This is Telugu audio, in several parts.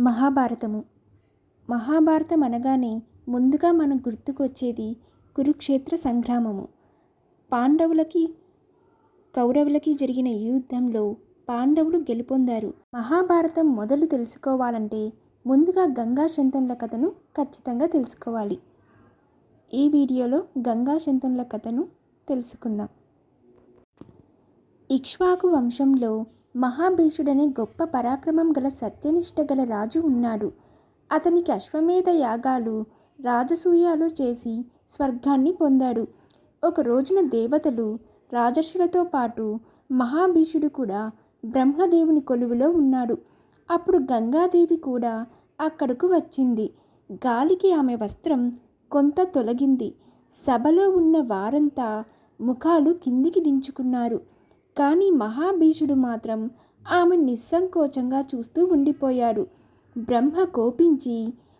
మహాభారతము. మహాభారతం అనగానే ముందుగా మనం గుర్తుకొచ్చేది కురుక్షేత్ర సంగ్రామము. పాండవులకి కౌరవులకి జరిగిన యుద్ధంలో పాండవులు గెలుపొందారు. మహాభారతం మొదలు తెలుసుకోవాలంటే ముందుగా గంగా శంతనుల కథను ఖచ్చితంగా తెలుసుకోవాలి. ఈ వీడియోలో గంగా శంతనుల కథను తెలుసుకుందాం. ఇక్ష్వాకు వంశంలో మహాభీషుడనే గొప్ప పరాక్రమం గల సత్యనిష్ట గల రాజు ఉన్నాడు. అతనికి అశ్వమేధ యాగాలు రాజసూయాలు చేసి స్వర్గాన్ని పొందాడు. ఒక రోజున దేవతలు రాజర్షులతో పాటు మహాభీషుడు కూడా బ్రహ్మదేవుని కొలువులో ఉన్నాడు. అప్పుడు గంగాదేవి కూడా అక్కడకు వచ్చింది. గాలికి ఆమె వస్త్రం కొంత తొలగింది. సభలో ఉన్న వారంతా ముఖాలు కిందికి దించుకున్నారు. కానీ మహాభీషుడు మాత్రం ఆమె నిస్సంకోచంగా చూస్తూ ఉండిపోయాడు. బ్రహ్మ కోపించి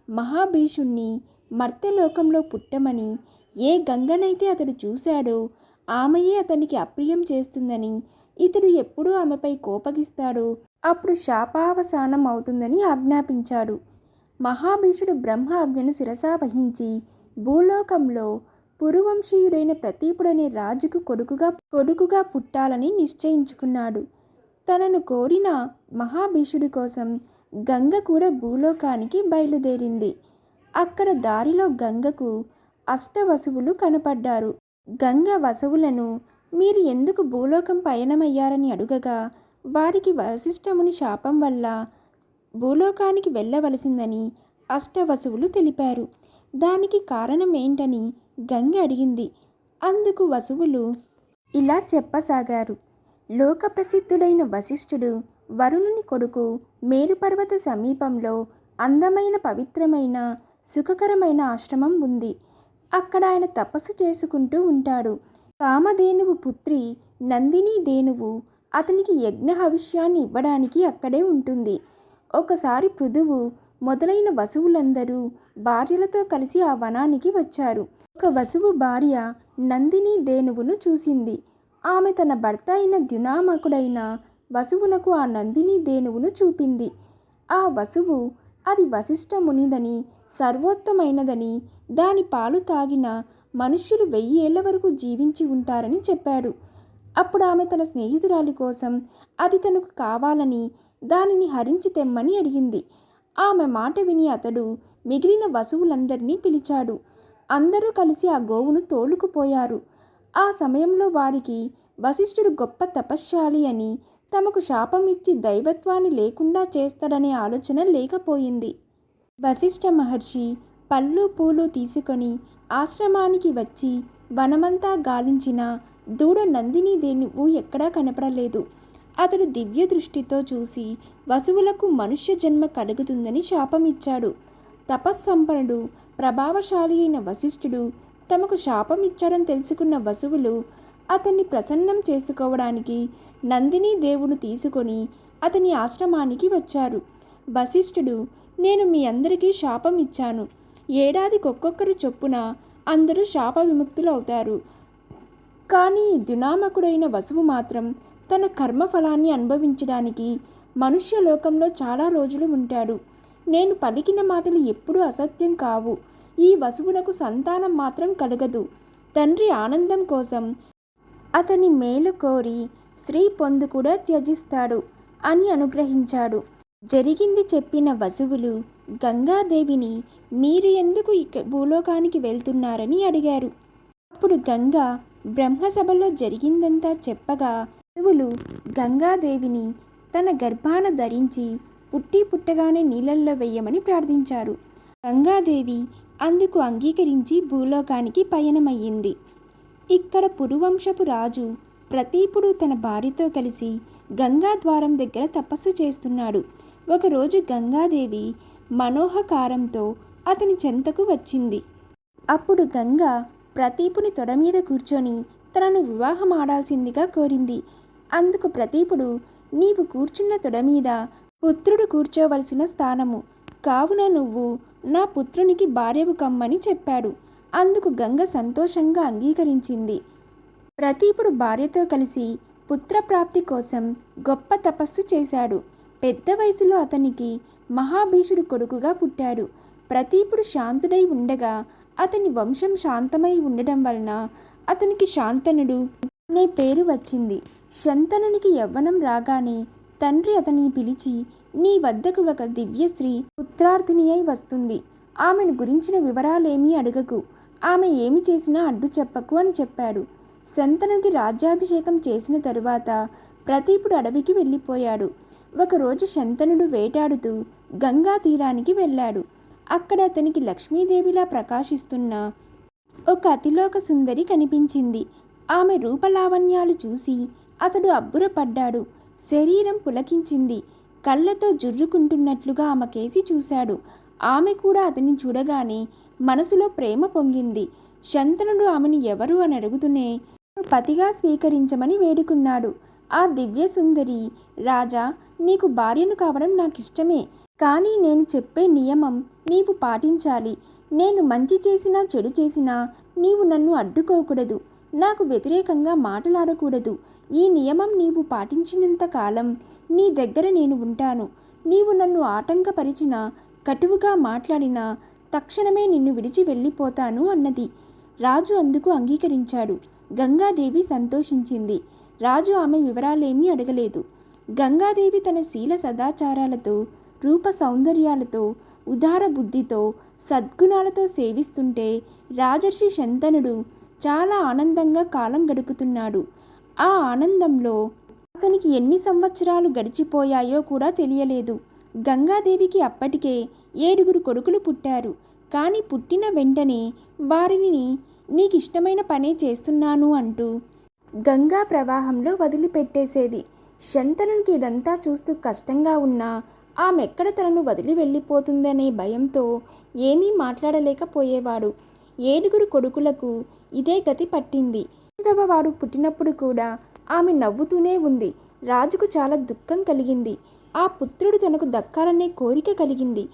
మహాభీషుణ్ణి మర్త్యలోకంలో పుట్టమని ఏ గంగనైతే అతడు చూశాడో ఆమెయే అతనికి అప్రియం చేస్తుందని ఇతడు ఎప్పుడు ఆమెపై కోపగిస్తాడో అప్పుడు శాపావసానం అవుతుందని ఆజ్ఞాపించాడు. మహాభీషుడు బ్రహ్మ ఆజ్ఞను శిరసా వహించి భూలోకంలో పురువంశీయుడైన ప్రతీపుడనే రాజుకు కొడుకుగా కొడుకుగా పుట్టాలని నిశ్చయించుకున్నాడు. తనను కోరిన మహాభీషుడి కోసం గంగ కూడా భూలోకానికి బయలుదేరింది. అక్కడ దారిలో గంగకు అష్టవసువులు కనపడ్డారు. గంగ వసువులను మీరు ఎందుకు భూలోకం పయనమయ్యారని అడుగగా వారికి వశిష్టముని శాపం వల్ల భూలోకానికి వెళ్ళవలసిందని అష్టవసువులు తెలిపారు. దానికి కారణం ఏంటని గంగి అడిగింది. అందుకు వసువులు ఇలా చెప్పసాగారు. లోకప్రసిద్ధుడైన వశిష్ఠుడు వరుణుని కొడుకు మేరుపర్వత సమీపంలో అందమైన పవిత్రమైన సుఖకరమైన ఆశ్రమం ఉంది. అక్కడ ఆయన తపస్సు చేసుకుంటూ ఉంటాడు. కామధేనువు పుత్రి నందిని దేనువు అతనికి యజ్ఞ హవిష్యాన్ని ఇవ్వడానికి అక్కడే ఉంటుంది. ఒకసారి పృథువు మొదలైన వసువులందరూ భార్యలతో కలిసి ఆ వనానికి వచ్చారు. ఒక వసువు భార్య నందిని దేనువును చూసింది. ఆమె తన భర్త అయిన ద్యునామకుడైన వసువునకు ఆ నందిని దేనువును చూపింది. ఆ వసువు అది వశిష్టమునిదని సర్వోత్తమైనదని దాని పాలు తాగిన మనుష్యులు వెయ్యి ఏళ్ళ వరకు జీవించి ఉంటారని చెప్పాడు. అప్పుడు ఆమె తన స్నేహితురాలి కోసం అది తనకు కావాలని దానిని హరించి తెమ్మని అడిగింది. ఆమె మాట విని అతడు మిగిలిన వసువులందరినీ పిలిచాడు. అందరూ కలిసి ఆ గోవును తోలుకుపోయారు. ఆ సమయంలో వారికి వశిష్ఠుడు గొప్ప తపశ్శాలి అని తమకు శాపం ఇచ్చి దైవత్వాన్ని లేకుండా చేస్తాడనే ఆలోచన లేకపోయింది. వశిష్ఠ మహర్షి పళ్ళు పూలు తీసుకొని ఆశ్రమానికి వచ్చి వనమంతా గాలించిన దూడ నందిని దేనివు ఎక్కడా కనపడలేదు. అతడు దివ్య దృష్టితో చూసి వసువులకు మనుష్య జన్మ కలుగుతుందని శాపమిచ్చాడు. తపస్సంపన్నుడు ప్రభావశాలి అయిన వశిష్ఠుడు తమకు శాపం ఇచ్చాడని తెలుసుకున్న వసువులు అతన్ని ప్రసన్నం చేసుకోవడానికి నందిని దేవుడు తీసుకొని అతని ఆశ్రమానికి వచ్చారు. వశిష్ఠుడు నేను మీ అందరికీ శాపం ఇచ్చాను ఏడాదికొక్కొక్కరు చొప్పున అందరూ శాప విముక్తులు అవుతారు. కానీ దునామకుడైన వసువు మాత్రం తన కర్మఫలాన్ని అనుభవించడానికి మనుష్య లోకంలో చాలా రోజులు ఉంటాడు. నేను పలికిన మాటలు ఎప్పుడూ అసత్యం కావు. ఈ వసువునకు సంతానం మాత్రం కలగదు. తండ్రి ఆనందం కోసం అతని మేలు కోరి స్త్రీ పొందు కూడా త్యజిస్తాడు అని అనుగ్రహించాడు. జరిగింది చెప్పిన వసువులు గంగాదేవిని మీరు ఎందుకు ఇక భూలోకానికి వెళ్తున్నారని అడిగారు. అప్పుడు గంగా బ్రహ్మసభలో జరిగిందంతా చెప్పగా వసువులు గంగాదేవిని తన గర్భాన ధరించి పుట్టి పుట్టగానే నీళ్ళల్లో వెయ్యమని ప్రార్థించారు. గంగాదేవి అందుకు అంగీకరించి భూలోకానికి పయనమయ్యింది. ఇక్కడ పురువంశపు రాజు ప్రతీపుడు తన భార్యతో కలిసి గంగా ద్వారం దగ్గర తపస్సు చేస్తున్నాడు. ఒకరోజు గంగాదేవి మనోహకారంతో అతని చెంతకు వచ్చింది. అప్పుడు గంగ ప్రతీపుని తొడ మీద కూర్చొని తనను వివాహం ఆడాల్సిందిగా కోరింది. అందుకు ప్రతీపుడు నీవు కూర్చున్న తొడ మీద పుత్రుడు కూర్చోవలసిన స్థానము. కావున నువ్వు నా పుత్రునికి భార్యవు కమ్మని చెప్పాడు. అందుకు గంగ సంతోషంగా అంగీకరించింది. ప్రతీపుడు భార్యతో కలిసి పుత్రప్రాప్తి కోసం గొప్ప తపస్సు చేశాడు. పెద్ద వయసులో అతనికి మహాభీషుడు కొడుకుగా పుట్టాడు. ప్రతీపుడు శాంతుడై ఉండగా అతని వంశం శాంతమై ఉండడం వలన అతనికి శాంతనుడు అనే పేరు వచ్చింది. శంతనునికి యవ్వనం రాగానే తండ్రి అతనిని పిలిచి నీ వద్దకు ఒక దివ్యశ్రీ పుత్రార్థిని అయి వస్తుంది. ఆమెను గురించిన వివరాలేమీ అడగకు. ఆమె ఏమి చేసినా అడ్డు చెప్పకు అని చెప్పాడు. శంతనునికి రాజ్యాభిషేకం చేసిన తరువాత ప్రతీపుడు అడవికి వెళ్ళిపోయాడు. ఒకరోజు శంతనుడు వేటాడుతూ గంగా తీరానికి వెళ్ళాడు. అక్కడ అతనికి లక్ష్మీదేవిలా ప్రకాశిస్తున్న ఒక అతిలోక సుందరి కనిపించింది. ఆమె రూపలావణ్యాలు చూసి అతడు అబ్బురపడ్డాడు. శరీరం పులకించింది. కళ్ళతో జుర్రుకుంటున్నట్లుగా ఆమె కేసి చూశాడు. ఆమె కూడా అతన్ని చూడగానే మనసులో ప్రేమ పొంగింది. శంతనుడు ఆమెను ఎవరు అని అడుగుతూనే పతిగా స్వీకరించమని వేడుకున్నాడు. ఆ దివ్య సుందరి రాజా నీకు భార్యను కావడం నాకు ఇష్టమే కానీ నేను చెప్పే నియమం నీవు పాటించాలి. నేను మంచి చేసినా చెడు చేసినా నీవు నన్ను అడ్డుకోకూడదు. నాకు వ్యతిరేకంగా మాట్లాడకూడదు. ఈ నియమం నీవు పాటించినంత కాలం నీ దగ్గర నేను ఉంటాను. నీవు నన్ను ఆటంకపరిచినా కటువుగా మాట్లాడినా తక్షణమే నిన్ను విడిచి వెళ్ళిపోతాను అన్నది. రాజు అందుకు అంగీకరించాడు. గంగాదేవి సంతోషించింది. రాజు ఆమె వివరాలేమీ అడగలేదు. గంగాదేవి తన శీల సదాచారాలతో రూప సౌందర్యాలతో ఉదార బుద్ధితో సద్గుణాలతో సేవిస్తుంటే రాజర్షి శంతనుడు చాలా ఆనందంగా కాలం గడుపుతున్నాడు. ఆ ఆనందంలో అతనికి ఎన్ని సంవత్సరాలు గడిచిపోయాయో కూడా తెలియలేదు. గంగాదేవికి అప్పటికే ఏడుగురు కొడుకులు పుట్టారు. కానీ పుట్టిన వెంటనే వారిని నీకిష్టమైన పనే చేస్తున్నాను అంటూ గంగా ప్రవాహంలో వదిలిపెట్టేసేది. శంతనునికి ఇదంతా చూస్తూ కష్టంగా ఉన్నా ఆమెక్కడ తనను వదిలి వెళ్ళిపోతుందనే భయంతో ఏమీ మాట్లాడలేకపోయేవాడు. ఏడుగురు కొడుకులకు ఇదే గతి పట్టింది. ఐదవ వాడు పుట్టినప్పుడు కూడా ఆమె నవ్వుతూనే ఉంది. రాజుకు చాలా దుఃఖం కలిగింది. ఆ పుత్రుడు తనకు దక్కాలనే కోరిక కలిగింది.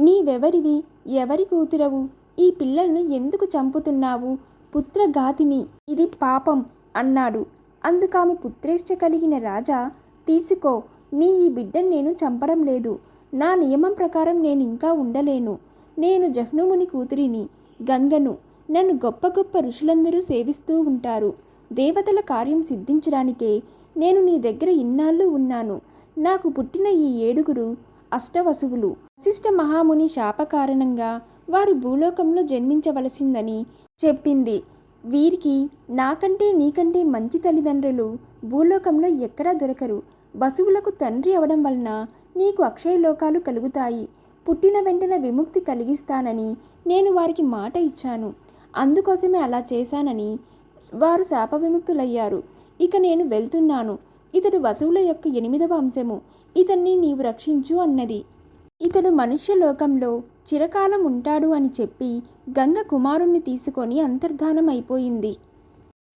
నీవెవరివి? ఎవరి కూతురవు? ఈ పిల్లలను ఎందుకు చంపుతున్నావు? పుత్రఘాతిని. ఇది పాపం అన్నాడు. అందుకామె పుత్రేష్ట కలిగిన రాజా తీసుకో నీ ఈ బిడ్డను నేను చంపడం లేదు. నా నియమం ప్రకారం నేను ఇంకా ఉండలేను. నేను జహ్నుముని కూతురిని గంగను. నన్ను గొప్ప గొప్ప ఋషులందరూ సేవిస్తూ ఉంటారు. దేవతల కార్యం సిద్ధించడానికే నేను నీ దగ్గర ఇన్నాళ్ళు ఉన్నాను. నాకు పుట్టిన ఈ ఏడుగురు అష్టవసువులు. వశిష్ఠ మహాముని శాప కారణంగా వారు భూలోకంలో జన్మించవలసిందని చెప్పింది. వీరికి నాకంటే నీకంటే మంచి తల్లిదండ్రులు భూలోకంలో ఎక్కడా దొరకరు. వసువులకు తండ్రి అవడం వలన నీకు అక్షయ లోకాలు కలుగుతాయి. పుట్టిన వెంటనే విముక్తి కలిగిస్తానని నేను వారికి మాట ఇచ్చాను. అందుకోసమే అలా చేశానని వారు శాప విముక్తులయ్యారు ఇక నేను వెళ్తున్నాను. ఇతడు వసువుల యొక్క ఎనిమిదవ అంశము. ఇతన్ని నీవు రక్షించు అన్నది. ఇతడు మనుష్య లోకంలో చిరకాలం ఉంటాడు అని చెప్పి గంగ కుమారుణ్ణి తీసుకొని అంతర్ధానం అయిపోయింది.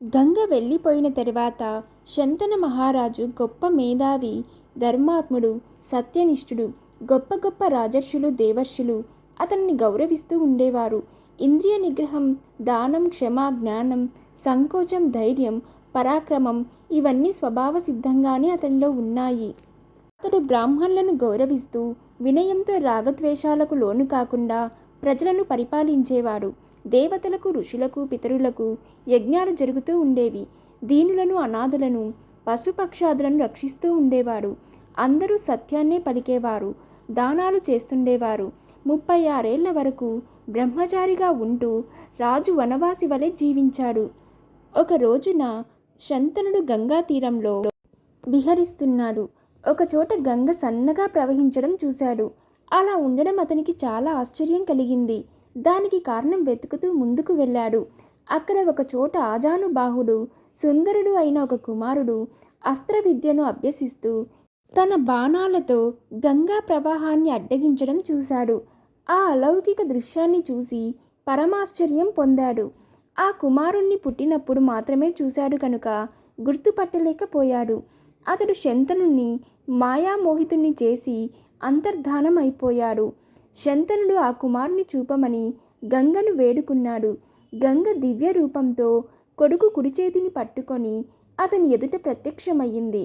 గంగ వెళ్ళిపోయిన తర్వాత శంతన మహారాజు గొప్ప మేధావి ధర్మాత్ముడు సత్యనిష్ఠుడు గొప్ప గొప్ప రాజర్షులు దేవర్షులు అతన్ని గౌరవిస్తూ ఉండేవారు. ఇంద్రియ నిగ్రహం దానం క్షమ జ్ఞానం సంకోచం ధైర్యం పరాక్రమం ఇవన్నీ స్వభావ సిద్ధంగానే అతనిలో ఉన్నాయి. అతడు బ్రాహ్మణులను గౌరవిస్తూ వినయంతో రాగద్వేషాలకు లోను కాకుండా ప్రజలను పరిపాలించేవాడు. దేవతలకు ఋషులకు పితరులకు యజ్ఞాలు జరుగుతూ ఉండేవి. దీనులను అనాథులను పశుపక్షాదులను రక్షిస్తూ ఉండేవాడు. అందరూ సత్యాన్నే పలికేవారు. దానాలు చేస్తుండేవారు. ముప్పై ఆరేళ్ళ వరకు బ్రహ్మచారిగా ఉంటూ రాజు వనవాసి వలె జీవించాడు. ఒక రోజున శంతనుడు గంగా తీరంలో విహరిస్తున్నాడు. ఒకచోట గంగ సన్నగా ప్రవహించడం చూశాడు. అలా ఉండడం అతనికి చాలా ఆశ్చర్యం కలిగింది. దానికి కారణం వెతుకుతూ ముందుకు వెళ్ళాడు. అక్కడ ఒక చోట ఆజానుబాహుడు సుందరుడు అయిన ఒక కుమారుడు అస్త్ర విద్యను అభ్యసిస్తూ తన బాణాలతో గంగా ప్రవాహాన్ని అడ్డగించడం చూశాడు. ఆ అలౌకిక దృశ్యాన్ని చూసి పరమాశ్చర్యం పొందాడు. ఆ కుమారుణ్ణి పుట్టినప్పుడు మాత్రమే చూశాడు కనుక గుర్తుపట్టలేకపోయాడు. అతడు శంతనుణ్ణి మాయామోహితుణ్ణి చేసి అంతర్ధానం అయిపోయాడు శంతనుడు ఆ కుమారుని చూపమని గంగను వేడుకున్నాడు. గంగ దివ్య రూపంతో కొడుకు కుడిచేతిని పట్టుకొని అతని ఎదుట ప్రత్యక్షమయ్యింది.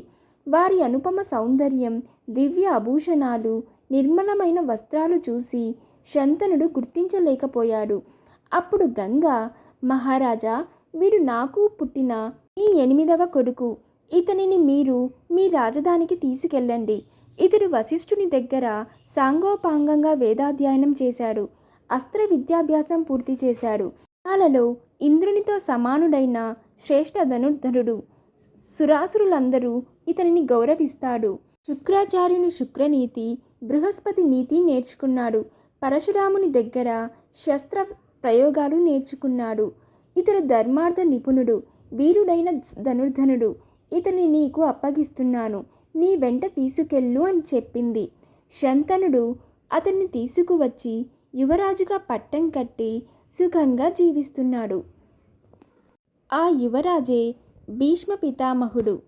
వారి అనుపమ సౌందర్యం దివ్య ఆభూషణాలు నిర్మలమైన వస్త్రాలు చూసి శంతనుడు గుర్తించలేకపోయాడు. అప్పుడు గంగ మహారాజా వీడు నాకు పుట్టిన ఈ ఎనిమిదవ కొడుకు. ఇతనిని మీరు మీ రాజధానికి తీసుకెళ్ళండి. ఇతడు వశిష్ఠుని దగ్గర సాంగోపాంగంగా వేదాధ్యయనం చేశాడు. అస్త్ర విద్యాభ్యాసం పూర్తి చేశాడు. కాలలో ఇంద్రునితో సమానుడైన శ్రేష్ఠ ధనుర్ధరుడు. సురాసురులందరూ ఇతనిని గౌరవిస్తాడు. శుక్రాచార్యుని శుక్రనీతి బృహస్పతి నీతి నేర్చుకున్నాడు. పరశురాముని దగ్గర శస్త్ర ప్రయోగాలు నేర్చుకున్నాడు. ఇతడు ధర్మార్థ నిపుణుడు వీరుడైన ధనుర్ధనుడు. ఇతని నీకు అప్పగిస్తున్నాను. నీ వెంట తీసుకెళ్ళు అని చెప్పింది. శంతనుడు అతన్ని తీసుకువచ్చి యువరాజుగా పట్టం కట్టి సుఖంగా జీవిస్తున్నాడు. ఆ యువరాజే భీష్మ పితామహుడు.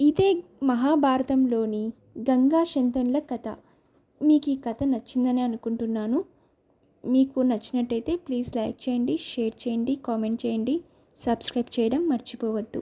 ఇదే మహాభారతంలోని గంగా శంతనుల కథ. మీకు ఈ కథ నచ్చిందని అనుకుంటున్నాను. మీకు నచ్చినట్టయితే ప్లీజ్ లైక్ చేయండి షేర్ చేయండి కామెంట్ చేయండి. సబ్స్క్రైబ్ చేయడం మర్చిపోవద్దు.